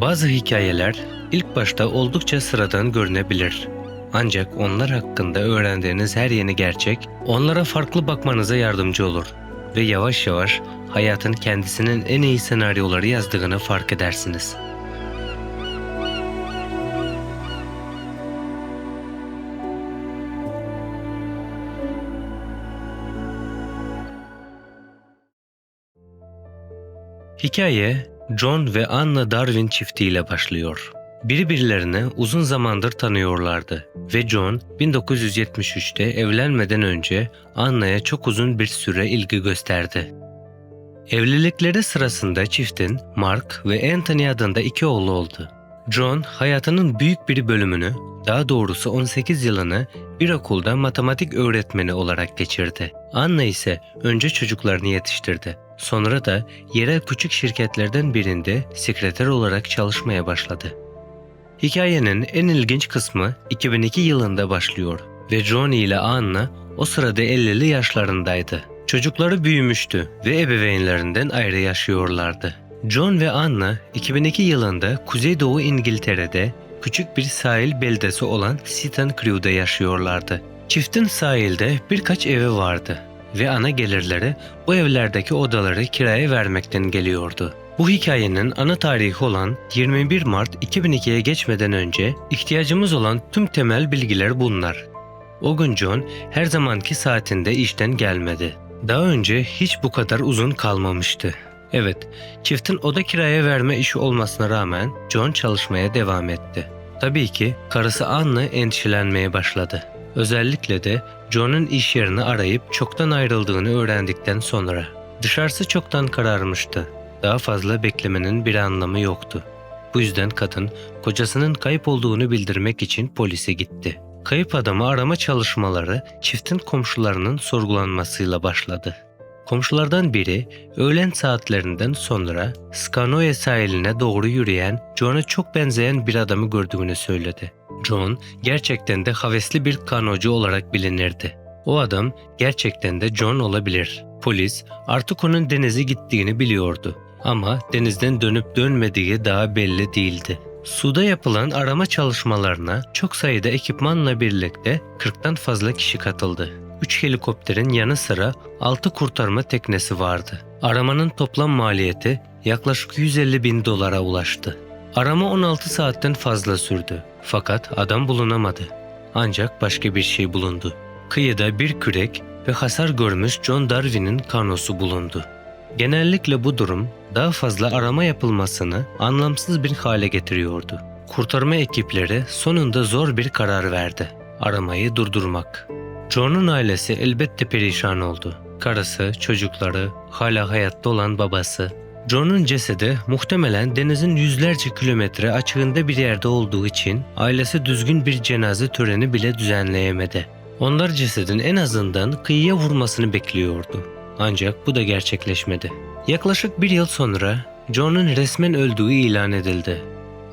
Bazı hikayeler ilk başta oldukça sıradan görünebilir. Ancak onlar hakkında öğrendiğiniz her yeni gerçek onlara farklı bakmanıza yardımcı olur ve yavaş yavaş hayatın kendisinin en iyi senaryoları yazdığını fark edersiniz. Hikaye John ve Anna Darwin çiftiyle başlıyor. Birbirlerini uzun zamandır tanıyorlardı ve John 1973'te evlenmeden önce Anna'ya çok uzun bir süre ilgi gösterdi. Evlilikleri sırasında çiftin Mark ve Anthony adında iki oğlu oldu. John hayatının büyük bir bölümünü, daha doğrusu 18 yılını bir okulda matematik öğretmeni olarak geçirdi. Anna ise önce çocuklarını yetiştirdi. Sonra da yerel küçük şirketlerden birinde sekreter olarak çalışmaya başladı. Hikayenin en ilginç kısmı 2002 yılında başlıyor ve Johnny ile Anna o sırada 50'li yaşlarındaydı. Çocukları büyümüştü ve ebeveynlerinden ayrı yaşıyorlardı. John ve Anna 2002 yılında Kuzeydoğu İngiltere'de küçük bir sahil beldesi olan Seaton Crew'da yaşıyorlardı. Çiftin sahilde birkaç evi vardı ve ana gelirleri bu evlerdeki odaları kiraya vermekten geliyordu. Bu hikayenin ana tarihi olan 21 Mart 2002'ye geçmeden önce ihtiyacımız olan tüm temel bilgiler bunlar. O gün John her zamanki saatinde işten gelmedi. Daha önce hiç bu kadar uzun kalmamıştı. Evet, çiftin oda kiraya verme işi olmasına rağmen John çalışmaya devam etti. Tabii ki karısı Anna endişelenmeye başladı. Özellikle de John'un iş yerini arayıp çoktan ayrıldığını öğrendikten sonra. Dışarısı çoktan kararmıştı. Daha fazla beklemenin bir anlamı yoktu. Bu yüzden kadın kocasının kayıp olduğunu bildirmek için polise gitti. Kayıp adamı arama çalışmaları çiftin komşularının sorgulanmasıyla başladı. Komşulardan biri öğlen saatlerinden sonra Skanoye sahiline doğru yürüyen John'a çok benzeyen bir adamı gördüğünü söyledi. John gerçekten de havesli bir kanocu olarak bilinirdi. O adam gerçekten de John olabilir. Polis artık onun denize gittiğini biliyordu. Ama denizden dönüp dönmediği daha belli değildi. Suda yapılan arama çalışmalarına çok sayıda ekipmanla birlikte 40'tan fazla kişi katıldı. 3 helikopterin yanı sıra 6 kurtarma teknesi vardı. Aramanın toplam maliyeti yaklaşık 150 bin dolara ulaştı. Arama 16 saatten fazla sürdü. Fakat adam bulunamadı. Ancak başka bir şey bulundu. Kıyıda bir kürek ve hasar görmüş John Darwin'in kanosu bulundu. Genellikle bu durum daha fazla arama yapılmasını anlamsız bir hale getiriyordu. Kurtarma ekipleri sonunda zor bir karar verdi. Aramayı durdurmak. John'un ailesi elbette perişan oldu. Karısı, çocukları, hala hayatta olan babası. John'un cesedi muhtemelen denizin yüzlerce kilometre açığında bir yerde olduğu için ailesi düzgün bir cenaze töreni bile düzenleyemedi. Onlar cesedin en azından kıyıya vurmasını bekliyordu. Ancak bu da gerçekleşmedi. Yaklaşık bir yıl sonra John'un resmen öldüğü ilan edildi.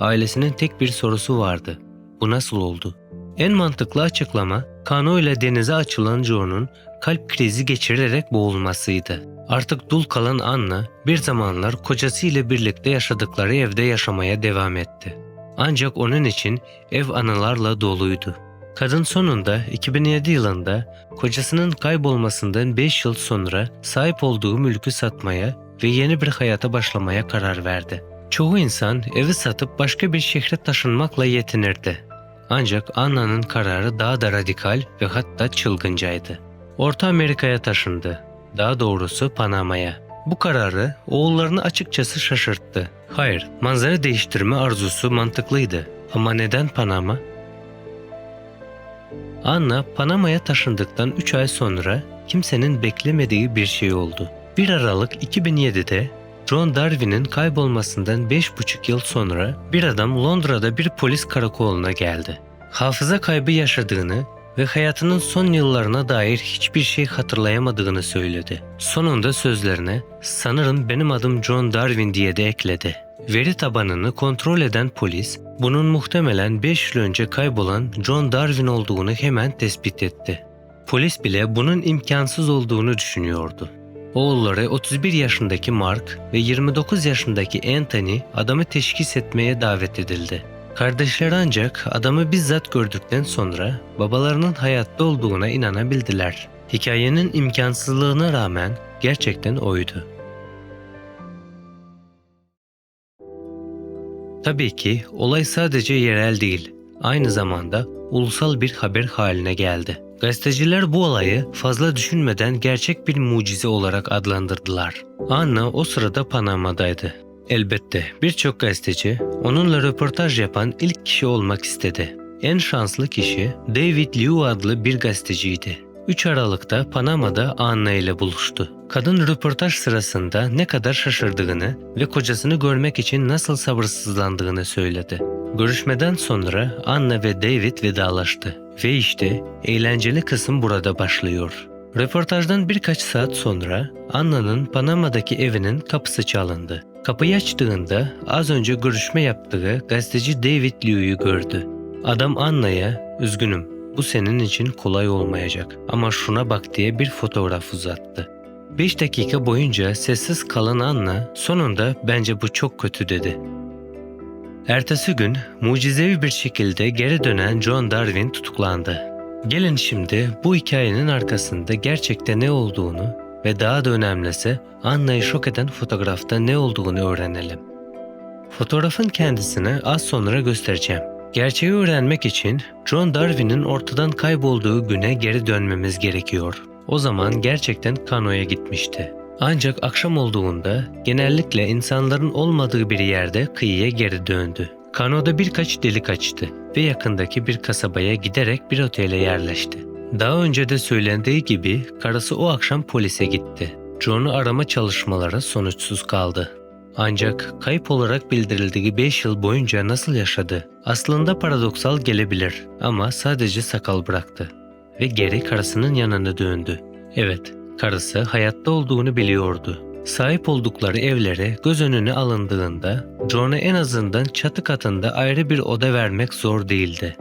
Ailesinin tek bir sorusu vardı. Bu nasıl oldu? En mantıklı açıklama kano ile denize açılan John'un kalp krizi geçirerek boğulmasıydı. Artık dul kalan Anna bir zamanlar kocasıyla birlikte yaşadıkları evde yaşamaya devam etti. Ancak onun için ev anılarla doluydu. Kadın sonunda 2007 yılında kocasının kaybolmasından 5 yıl sonra sahip olduğu mülkü satmaya ve yeni bir hayata başlamaya karar verdi. Çoğu insan evi satıp başka bir şehre taşınmakla yetinirdi. Ancak Anna'nın kararı daha da radikal ve hatta çılgıncaydı. Orta Amerika'ya taşındı. Daha doğrusu Panama'ya. Bu kararı oğullarını açıkçası şaşırttı. Hayır, manzara değiştirme arzusu mantıklıydı. Ama neden Panama? Anna Panama'ya taşındıktan 3 ay sonra kimsenin beklemediği bir şey oldu. 1 Aralık 2007'de John Darwin'in kaybolmasından 5,5 yıl sonra bir adam Londra'da bir polis karakoluna geldi. Hafıza kaybı yaşadığını ve hayatının son yıllarına dair hiçbir şey hatırlayamadığını söyledi. Sonunda sözlerine sanırım benim adım John Darwin diye de ekledi. Veri tabanını kontrol eden polis bunun muhtemelen 5 yıl önce kaybolan John Darwin olduğunu hemen tespit etti. Polis bile bunun imkansız olduğunu düşünüyordu. Oğulları 31 yaşındaki Mark ve 29 yaşındaki Anthony adamı teşhis etmeye davet edildi. Kardeşler ancak adamı bizzat gördükten sonra babalarının hayatta olduğuna inanabildiler. Hikayenin imkansızlığına rağmen gerçekten oydu. Tabii ki olay sadece yerel değil, aynı zamanda ulusal bir haber haline geldi. Gazeteciler bu olayı fazla düşünmeden gerçek bir mucize olarak adlandırdılar. Anna o sırada Panama'daydı. Elbette birçok gazeteci onunla röportaj yapan ilk kişi olmak istedi. En şanslı kişi David Liu adlı bir gazeteciydi. 3 Aralık'ta Panama'da Anna ile buluştu. Kadın röportaj sırasında ne kadar şaşırdığını ve kocasını görmek için nasıl sabırsızlandığını söyledi. Görüşmeden sonra Anna ve David vedalaştı. Ve işte eğlenceli kısım burada başlıyor. Röportajdan birkaç saat sonra Anna'nın Panama'daki evinin kapısı çalındı. Kapıyı açtığında az önce görüşme yaptığı gazeteci David Liu'yu gördü. Adam Anna'ya üzgünüm bu senin için kolay olmayacak ama şuna bak diye bir fotoğraf uzattı. 5 dakika boyunca sessiz kalan Anna sonunda bence bu çok kötü dedi. Ertesi gün mucizevi bir şekilde geri dönen John Darwin tutuklandı. Gelin şimdi bu hikayenin arkasında gerçekte ne olduğunu ve daha da önemlisi Anna'yı şok eden fotoğrafta ne olduğunu öğrenelim. Fotoğrafın kendisini az sonra göstereceğim. Gerçeği öğrenmek için John Darwin'in ortadan kaybolduğu güne geri dönmemiz gerekiyor. O zaman gerçekten kanoya gitmişti. Ancak akşam olduğunda genellikle insanların olmadığı bir yerde kıyıya geri döndü. Kanoda birkaç delik açtı ve yakındaki bir kasabaya giderek bir otele yerleşti. Daha önce de söylendiği gibi karısı o akşam polise gitti. John'u arama çalışmaları sonuçsuz kaldı. Ancak kayıp olarak bildirildiği 5 yıl boyunca nasıl yaşadı? Aslında paradoksal gelebilir ama sadece sakal bıraktı ve geri karısının yanına döndü. Evet, karısı hayatta olduğunu biliyordu. Sahip oldukları evlere göz önüne alındığında John'a en azından çatı katında ayrı bir oda vermek zor değildi.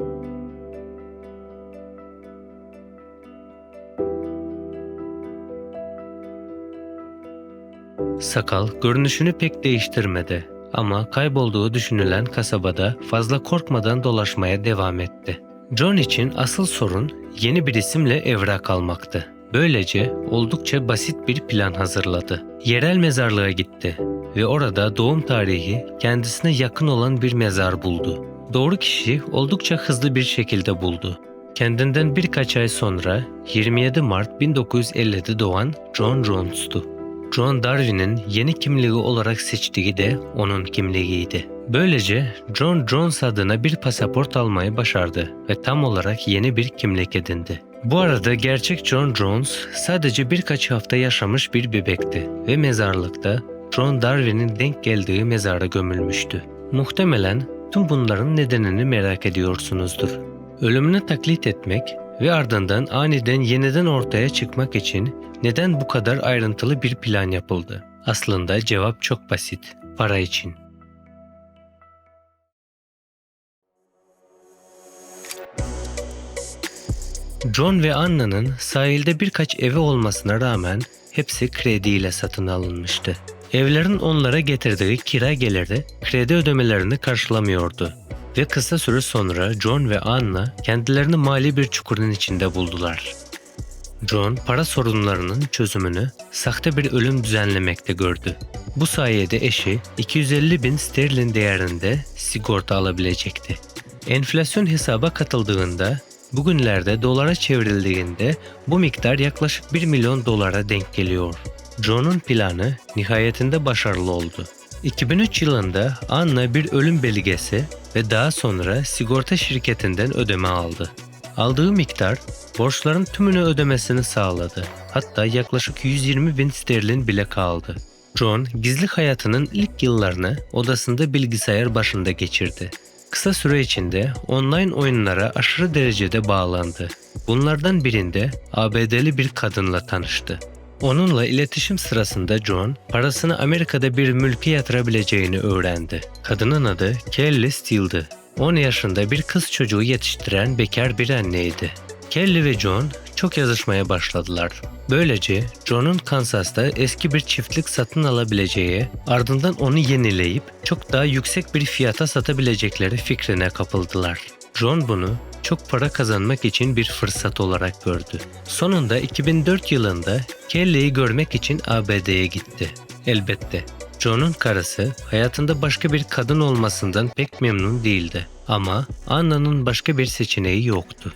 Sakal görünüşünü pek değiştirmedi ama kaybolduğu düşünülen kasabada fazla korkmadan dolaşmaya devam etti. John için asıl sorun yeni bir isimle evrak almaktı. Böylece oldukça basit bir plan hazırladı. Yerel mezarlığa gitti ve orada doğum tarihi kendisine yakın olan bir mezar buldu. Doğru kişi oldukça hızlı bir şekilde buldu. Kendinden birkaç ay sonra 27 Mart 1950'de doğan John Jones'tu. John Darwin'in yeni kimliği olarak seçtiği de onun kimliğiydi. Böylece John Jones adına bir pasaport almayı başardı ve tam olarak yeni bir kimlik edindi. Bu arada gerçek John Jones sadece birkaç hafta yaşamış bir bebekti ve mezarlıkta John Darwin'in denk geldiği mezara gömülmüştü. Muhtemelen tüm bunların nedenini merak ediyorsunuzdur. Ölümünü taklit etmek ve ardından aniden yeniden ortaya çıkmak için neden bu kadar ayrıntılı bir plan yapıldı? Aslında cevap çok basit. Para için. John ve Anna'nın sahilde birkaç evi olmasına rağmen hepsi krediyle satın alınmıştı. Evlerin onlara getirdiği kira geliri kredi ödemelerini karşılamıyordu ve kısa süre sonra John ve Anna kendilerini mali bir çukurun içinde buldular. John para sorunlarının çözümünü sahte bir ölüm düzenlemekte gördü. Bu sayede eşi 250 bin sterlin değerinde sigorta alabilecekti. Enflasyon hesaba katıldığında bugünlerde dolara çevrildiğinde bu miktar yaklaşık 1 milyon dolara denk geliyor. John'un planı nihayetinde başarılı oldu. 2003 yılında Anna bir ölüm belgesi ve daha sonra sigorta şirketinden ödeme aldı. Aldığı miktar borçların tümünü ödemesini sağladı. Hatta yaklaşık 120 bin sterlin bile kaldı. John gizli hayatının ilk yıllarını odasında bilgisayar başında geçirdi. Kısa süre içinde online oyunlara aşırı derecede bağlandı. Bunlardan birinde ABD'li bir kadınla tanıştı. Onunla iletişim sırasında John, parasını Amerika'da bir mülke yatırabileceğini öğrendi. Kadının adı Kelly Steele'dı. 10 yaşında bir kız çocuğu yetiştiren bekar bir anneydi. Kelly ve John çok yazışmaya başladılar. Böylece John'un Kansas'ta eski bir çiftlik satın alabileceği, ardından onu yenileyip çok daha yüksek bir fiyata satabilecekleri fikrine kapıldılar. John bunu çok para kazanmak için bir fırsat olarak gördü. Sonunda 2004 yılında Kelly'yi görmek için ABD'ye gitti. Elbette John'un karısı hayatında başka bir kadın olmasından pek memnun değildi. Ama Anna'nın başka bir seçeneği yoktu.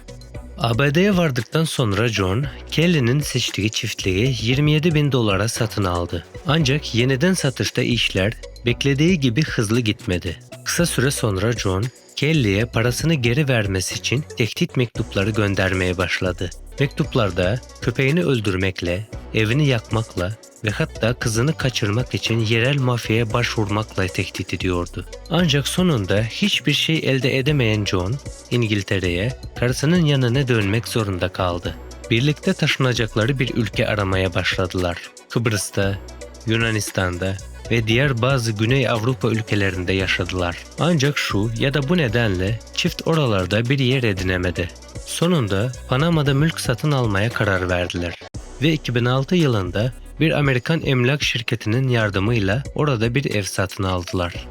ABD'ye vardıktan sonra John, Kelly'nin seçtiği çiftliği 27 bin dolara satın aldı. Ancak yeniden satışta işler beklediği gibi hızlı gitmedi. Kısa süre sonra John, Kelly'ye parasını geri vermesi için tehdit mektupları göndermeye başladı. Mektuplarda köpeğini öldürmekle, evini yakmakla ve hatta kızını kaçırmak için yerel mafyaya başvurmakla tehdit ediyordu. Ancak sonunda hiçbir şey elde edemeyen John, İngiltere'ye karısının yanına dönmek zorunda kaldı. Birlikte taşınacakları bir ülke aramaya başladılar. Kıbrıs'ta, Yunanistan'da ve diğer bazı Güney Avrupa ülkelerinde yaşadılar. Ancak şu ya da bu nedenle çift oralarda bir yer edinemedi. Sonunda Panama'da mülk satın almaya karar verdiler ve 2006 yılında bir Amerikan emlak şirketinin yardımıyla orada bir ev satın aldılar.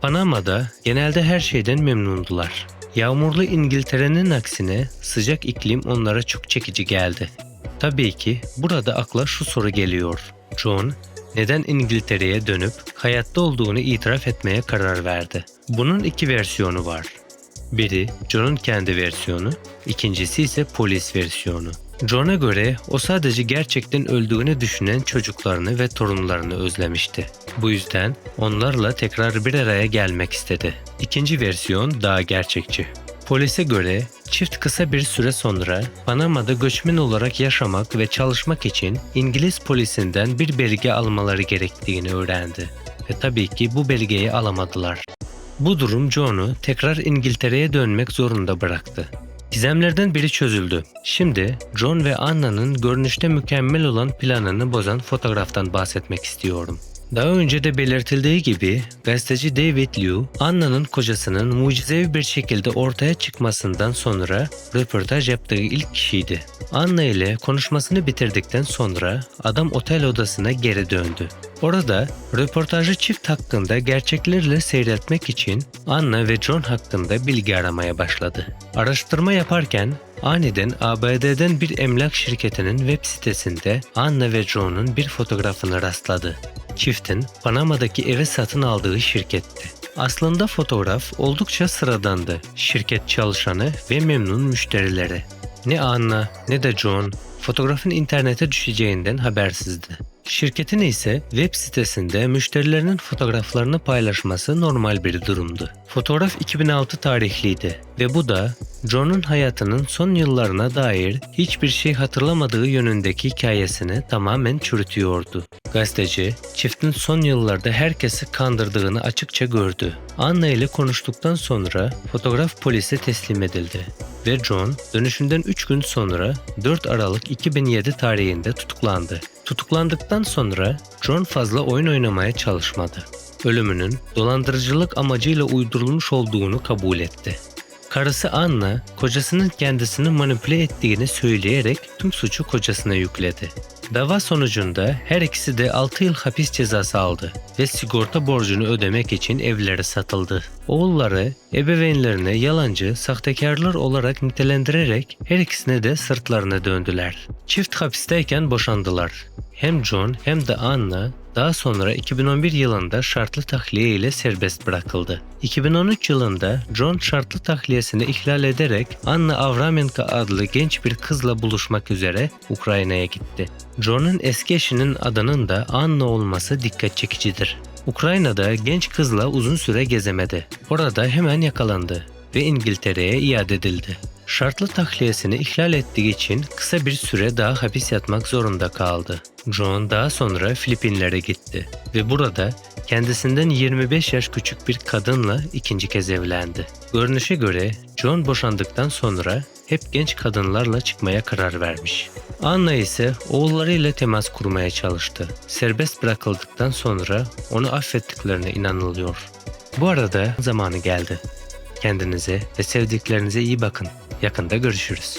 Panama'da genelde her şeyden memnundular. Yağmurlu İngiltere'nin aksine sıcak iklim onlara çok çekici geldi. Tabii ki burada akla şu soru geliyor. John neden İngiltere'ye dönüp hayatta olduğunu itiraf etmeye karar verdi? Bunun iki versiyonu var. Biri John'un kendi versiyonu, ikincisi ise polis versiyonu. John'a göre o sadece gerçekten öldüğünü düşünen çocuklarını ve torunlarını özlemişti. Bu yüzden onlarla tekrar bir araya gelmek istedi. İkinci versiyon daha gerçekçi. Polise göre çift kısa bir süre sonra Panama'da göçmen olarak yaşamak ve çalışmak için İngiliz polisinden bir belge almaları gerektiğini öğrendi. Ve tabii ki bu belgeyi alamadılar. Bu durum John'u tekrar İngiltere'ye dönmek zorunda bıraktı. Gizemlerden biri çözüldü. Şimdi John ve Anna'nın görünüşte mükemmel olan planını bozan fotoğraftan bahsetmek istiyorum. Daha önce de belirtildiği gibi gazeteci David Liu, Anna'nın kocasının mucizevi bir şekilde ortaya çıkmasından sonra röportaj yaptığı ilk kişiydi. Anna ile konuşmasını bitirdikten sonra adam otel odasına geri döndü. Orada röportajı çift hakkında gerçeklerle seyretmek için Anna ve John hakkında bilgi aramaya başladı. Araştırma yaparken aniden ABD'den bir emlak şirketinin web sitesinde Anna ve John'un bir fotoğrafını rastladı. Çiftin Panama'daki evi satın aldığı şirketti. Aslında fotoğraf oldukça sıradandı. Şirket çalışanı ve memnun müşterileri. Ne Anna ne de John fotoğrafın internete düşeceğinden habersizdi. Şirketin ise web sitesinde müşterilerinin fotoğraflarını paylaşması normal bir durumdu. Fotoğraf 2006 tarihliydi ve bu da John'un hayatının son yıllarına dair hiçbir şey hatırlamadığı yönündeki hikayesini tamamen çürütüyordu. Gazeteci, çiftin son yıllarda herkesi kandırdığını açıkça gördü. Anna ile konuştuktan sonra fotoğraf polise teslim edildi ve John dönüşünden 3 gün sonra 4 Aralık 2007 tarihinde tutuklandı. Tutuklandıktan sonra John fazla oyun oynamaya çalışmadı. Ölümünün dolandırıcılık amacıyla uydurulmuş olduğunu kabul etti. Karısı Anna, kocasının kendisini manipüle ettiğini söyleyerek tüm suçu kocasına yükledi. Dava sonucunda her ikisi de 6 yıl hapis cezası aldı ve sigorta borcunu ödemek için evleri satıldı. Oğulları ebeveynlerine yalancı, sahtekarlar olarak nitelendirerek her ikisine de sırtlarına döndüler. Çift hapisteyken boşandılar. Hem John hem de Anna daha sonra 2011 yılında şartlı tahliye ile serbest bırakıldı. 2013 yılında John şartlı tahliyesini ihlal ederek Anna Avramenko adlı genç bir kızla buluşmak üzere Ukrayna'ya gitti. John'un eski eşinin adının da Anna olması dikkat çekicidir. Ukrayna'da genç kızla uzun süre gezemedi. Orada hemen yakalandı ve İngiltere'ye iade edildi. Şartlı tahliyesini ihlal ettiği için kısa bir süre daha hapis yatmak zorunda kaldı. John daha sonra Filipinlere gitti ve burada kendisinden 25 yaş küçük bir kadınla ikinci kez evlendi. Görünüşe göre John boşandıktan sonra hep genç kadınlarla çıkmaya karar vermiş. Anna ise oğullarıyla temas kurmaya çalıştı. Serbest bırakıldıktan sonra onu affettiklerine inanılıyor. Bu arada zamanı geldi. Kendinize ve sevdiklerinize iyi bakın. Yakında görüşürüz.